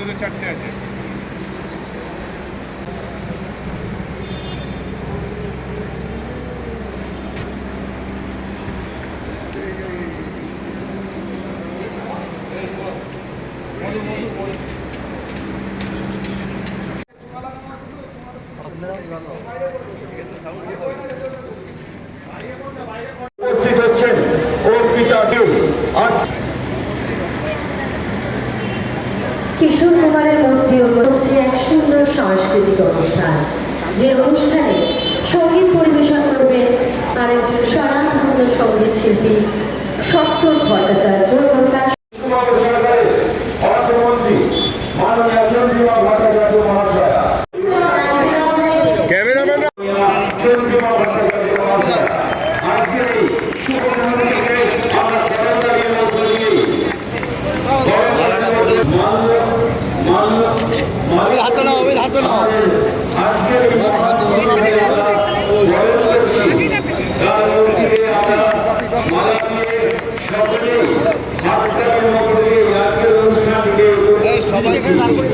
ভেতরে চারটে আছে উপস্থিত কিশোর কুমারের মূর্তি হচ্ছে এক সুন্দর সাংস্কৃতিক অনুষ্ঠান। যে অনুষ্ঠানে সংগীত পরিবেশন করবেন আরেকজন স্বনামধন্য সংগীত শিল্পী সত্তর ভট্টাচার্য এবং তার মাননীয় মহাশয়া ক্যামেরাম্যান চন্দ্রিমা ভট্টাচার্য মহাশয়া আজকের এই শুভ মুহূর্তকে আমরা করতালির মধ্য দিয়ে করতালির মধ্যে মান্য মান্য মান্য হাত নাও অমিত হাত নাও আজকের এই মহাসমাবেশে আমরা বরণ করছি তার মূর্তিকে আমরা মালা দিয়ে সকলেই হাততালির মধ্য দিয়ে আজকের অনুষ্ঠানটিকে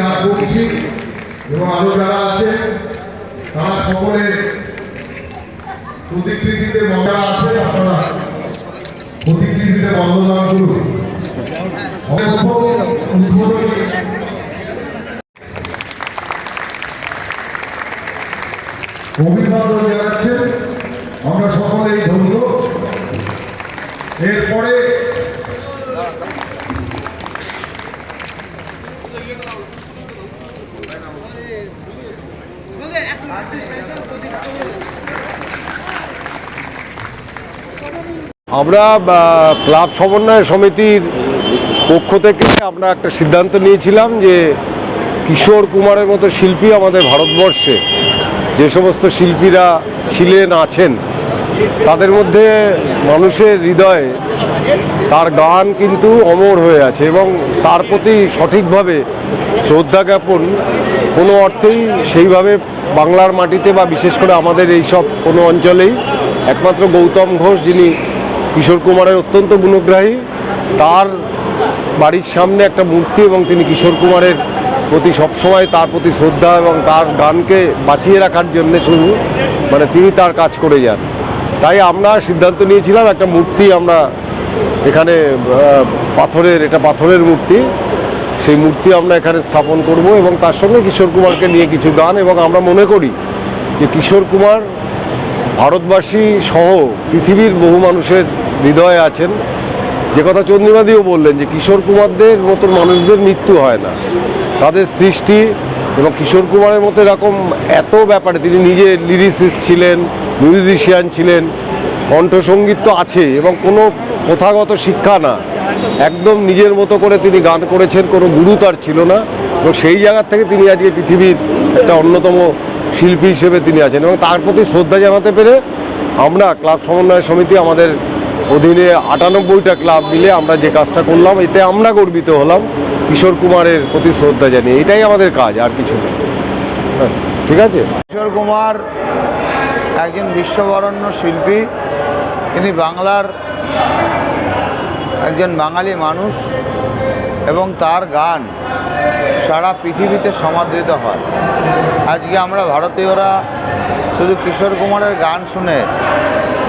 রাজবংশী এবং আরও যারা আছে তারা সকলে প্রতিকৃতিতে মজা আছে আপনারা প্রতিকৃতিতে বন্ধদান করুন। উদ্বোধনী এরপরে আমরা ক্লাব সমন্বয় সমিতির পক্ষ থেকে আমরা একটা সিদ্ধান্ত নিয়েছিলাম যে কিশোর কুমারের মতো শিল্পী আমাদের ভারতবর্ষে যে সমস্ত শিল্পীরা ছিলেন, আছেন তাদের মধ্যে মানুষের হৃদয়ে, তার গান কিন্তু অমর হয়ে আছে এবং তার প্রতি সঠিকভাবে শ্রদ্ধা জ্ঞাপন কোনো অর্থেই সেইভাবে বাংলার মাটিতে বা বিশেষ করে আমাদের এই সব কোনো অঞ্চলেই একমাত্র গৌতম ঘোষ যিনি কিশোর কুমারের অত্যন্ত গুণগ্রাহী, তার বাড়ির সামনে একটা মূর্তি এবং তিনি কিশোর কুমারের প্রতি সবসময় তার প্রতি শ্রদ্ধা এবং তার গানকে বাঁচিয়ে রাখার জন্য শুধু মানে তিনি তার কাজ করে যান। তাই আমরা সিদ্ধান্ত নিয়েছিলাম একটা মূর্তি আমরা এখানে পাথরের, এটা পাথরের মূর্তি। সেই মূর্তি আমরা এখানে স্থাপন করব এবং তার সঙ্গে কিশোর কুমারকে নিয়ে কিছু গান এবং আমরা মনে করি যে কিশোর কুমার ভারতবাসী সহ পৃথিবীর বহু মানুষের হৃদয়ে আছেন। যে কথা চন্দ্রিমাদিও বললেন যে কিশোর কুমারদের মতন মানুষদের মৃত্যু হয় না। তাদের সৃষ্টি এবং কিশোর কুমারের মতো এরকম এত ব্যাপারে, তিনি নিজে লিরিসিস্ট ছিলেন মিউজিশিয়ান ছিলেন, কণ্ঠসঙ্গীত তো আছে এবং কোনো প্রথাগত শিক্ষা না। একদম নিজের মতো করে তিনি গান করেছেন, কোনো গুরু তার ছিল না এবং সেই জায়গার থেকে তিনি আজকে পৃথিবীর একটা অন্যতম শিল্পী হিসেবে তিনি আছেন এবং তার প্রতি শ্রদ্ধা জানাতে পেরে আমরা ক্লাব সমন্বয় সমিতি আমাদের অধীনে আটানব্বইটা ক্লাব মিলে আমরা যে কাজটা করলাম, এতে আমরা গর্বিত হলাম, কিশোর কুমারের প্রতি শ্রদ্ধা জানিয়ে। এটাই আমাদের কাজ, আর কিছু না। ঠিক আছে? কিশোর কুমার একজন বিশ্ববরণ্য শিল্পী। তিনি বাংলার একজন বাঙালি মানুষ এবং তার গান সারা পৃথিবীতে সমাদৃত হয়। আজকে আমরা ভারতীয়রা শুধু কিশোর কুমারের গান শুনে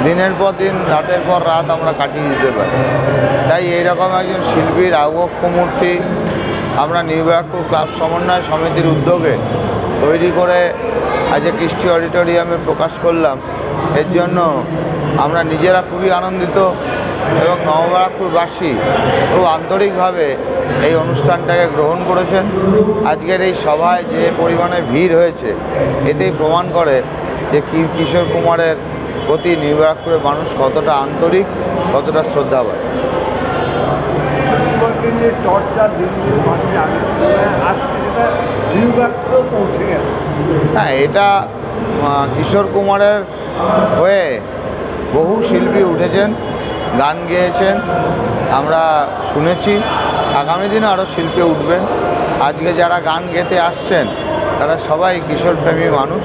দিনের পর দিন, রাতের পর রাত আমরা কাটিয়ে দিতে পারি। তাই এইরকম একজন শিল্পীর আবক্ষ মূর্তি আমরা নিউ ব্যারাকপুর ক্লাব সমন্বয় সমিতির উদ্যোগে তৈরি করে আজ কৃষ্টি অডিটোরিয়ামে প্রকাশ করলাম। এর জন্য আমরা নিজেরা খুবই আনন্দিত এবং নববারাকপুরবাসী খুব আন্তরিকভাবে এই অনুষ্ঠানটাকে গ্রহণ করেছেন। আজকের এই সভায় যে পরিমাণে ভিড় হয়েছে, এতেই প্রমাণ করে যে কিশোর কুমারের প্রতি নিউইয়র্কের মানুষ কতটা আন্তরিক কতটা শ্রদ্ধা পায় যে চর্চা দিন দিন বাড়ছে আগে ছিল আজকে সেটা নিউইয়র্কেও পৌঁছে গেল। হ্যাঁ এটা কিশোর কুমারের হয়ে বহু শিল্পী উঠেছেন গান গেয়েছেন আমরা শুনেছি। আগামী দিনে আরও শিল্পী উঠবেন। আজকে যারা গান গেতে আসছেন তারা সবাই কিশোরপ্রেমী মানুষ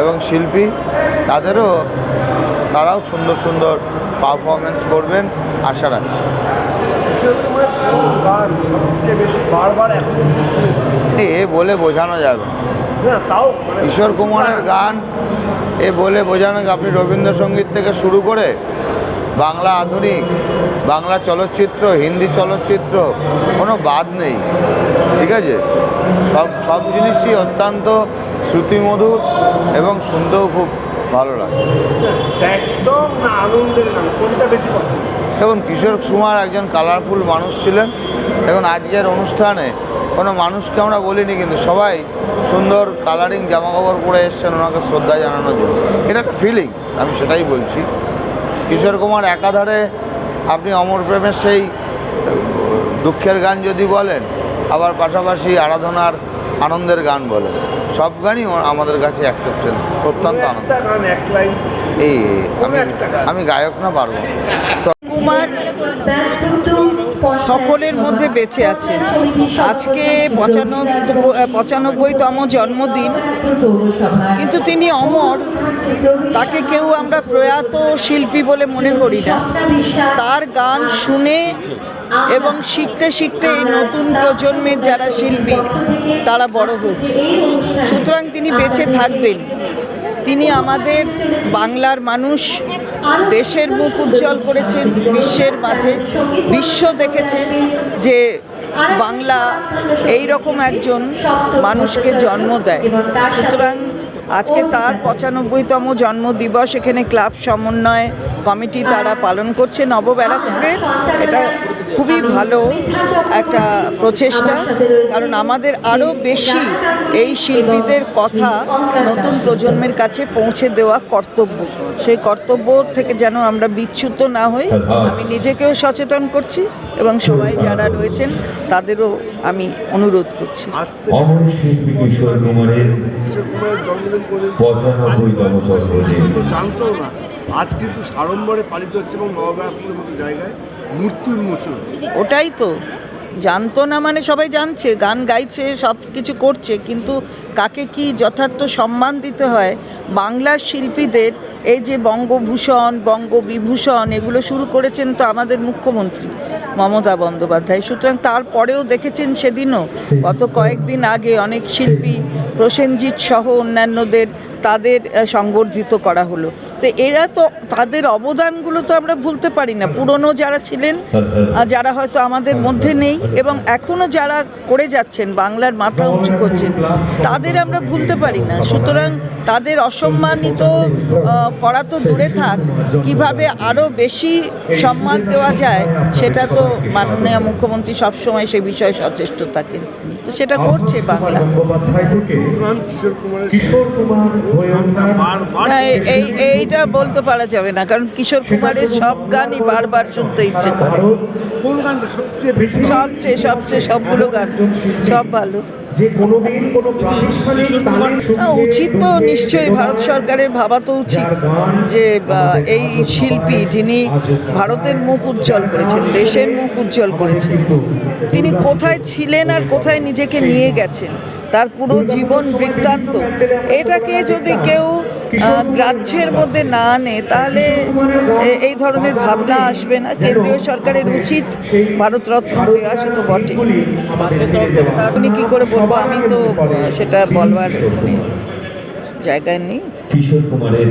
এবং শিল্পী। তাদেরও তারাও সুন্দর সুন্দর পারফরমেন্স করবেন, আশা রাখছি। এ বলে বোঝানো যাবে। কিশোর কুমারের গান, এ বলে বোঝানো আপনি রবীন্দ্রসঙ্গীত থেকে শুরু করে বাংলা আধুনিক, বাংলা চলচ্চিত্র, হিন্দি চলচ্চিত্র, কোনো বাদ নেই। ঠিক আছে? সব সব জিনিসই অত্যন্ত শ্রুতিমধুর এবং শুনতেও খুব ভালো লাগে। দেখুন কিশোর কুমার একজন কালারফুল মানুষ ছিলেন। এখন আজকের অনুষ্ঠানে কোনো মানুষকে আমরা বলিনি কিন্তু সবাই সুন্দর কালারিং জামাকাপড় পরে এসছেন ওনাকে শ্রদ্ধা জানানোর জন্য। এটা একটা ফিলিংস আমি সেটাই বলছি। কিশোর কুমার একাধারে আপনি অমর প্রেমের সেই দুঃখের গান যদি বলেন আবার পাশাপাশি আরাধনার আনন্দের গান বলেন। সব গানই আমাদের কাছে অ্যাকসেপ্টেন্স অত্যন্ত আনন্দ। এই আমি আমি গায়ক না পারব কুমার সকলের মধ্যে বেঁচে আছে। আজকে পঁচানব্বই পঁচানব্বইতম জন্মদিন। কিন্তু তিনি অমর। তাকে কেউ আমরা প্রয়াত শিল্পী বলে মনে করি না। তার গান শুনে এবং শিখতে শিখতে এই নতুন প্রজন্মের যারা শিল্পী, তারা বড় হয়েছে। সুতরাং তিনি বেঁচে থাকবেন। তিনি আমাদের বাংলার মানুষ, দেশের মুখ উজ্জ্বল করেছেন, বিশ্বের মাঝে বিশ্ব দেখেছে যে বাংলা এই রকম একজন মানুষকে জন্ম দেয়। সুতরাং আজকে তার পঁচানব্বইতম জন্মদিবস, এখানে ক্লাব সমন্বয় কমিটি তারা পালন করছে নবব্যারাকপুরে। এটা খুবই ভালো একটা প্রচেষ্টা। কারণ আমাদের আরও বেশি এই শিল্পীদের কথা নতুন প্রজন্মের কাছে পৌঁছে দেওয়া কর্তব্য। সেই কর্তব্য থেকে যেন আমরা বিচ্যুত না হই আমি নিজেকেও সচেতন করছি এবং সবাই যারা রয়েছেন তাদেরও আমি অনুরোধ করছি। আজ কিন্তু সাড়ম্বরে পালিত হচ্ছে এবং নবব্যারাকপুরের মতো জায়গায়। মূর্তি মোচন। ওটাই তো। জানতো না মানে সবাই জানছে, গান গাইছে সব কিছু করছে, কিন্তু কাকে কি যথার্থ সম্মান দিতে হয়? বাংলার শিল্পীদের এই যে বঙ্গভূষণ, বঙ্গবিভূষণ, এগুলো শুরু করেছেন তো আমাদের মুখ্যমন্ত্রী মমতা বন্দ্যোপাধ্যায়। সুতরাং তারপরেও দেখেছেন সেদিনও, গত কয়েকদিন আগে অনেক শিল্পী প্রসেনজিৎ সহ অন্যান্যদের তাদের সংবর্ধিত করা হলো। তো এরা তো তাদের অবদানগুলো তো আমরা ভুলতে পারি না। পুরনো যারা ছিলেন যারা হয়তো আমাদের মধ্যে নেই এবং এখনও যারা করে যাচ্ছেন, বাংলার মাথা উঁচু করছেন, তাদের আমরা ভুলতে পারি না। সুতরাং তাদের অসম্মানিত করা তো দূরে থাক, কীভাবে আরও বেশি সম্মান দেওয়া যায় সেটা তো মাননীয় মুখ্যমন্ত্রী সবসময় সে বিষয়ে সচেষ্ট থাকেন। তো সেটা করছে বাংলা। এই- এই, এইটা বলতে পারা যাবে না, কারণ কিশোর কুমারের সব গানই বারবার শুনতে ইচ্ছে করে। সবচেয়ে সবচেয়ে সবগুলো গান, সব ভালো। উচিত তো নিশ্চয়ই ভারত সরকারের ভাবা তো উচিত যে এই শিল্পী যিনি ভারতের মুখ উজ্জ্বল করেছেন, দেশের মুখ উজ্জ্বল করেছেন, তিনি কোথায় ছিলেন আর কোথায় নিজেকে নিয়ে গেছেন, তার পুরো জীবন বৃত্তান্ত। এটাকে যদি কেউ গ্রাহ্যের মধ্যে না আনে, তাহলে এই ধরনের ভাবনা আসবে না। কেন্দ্রীয় সরকারের উচিত ভারতরত্ন দেওয়া, সে তো বটে উনি কী করে বলব? আমি তো সেটা বলবার জায়গায় নেই। কিশোর কুমারের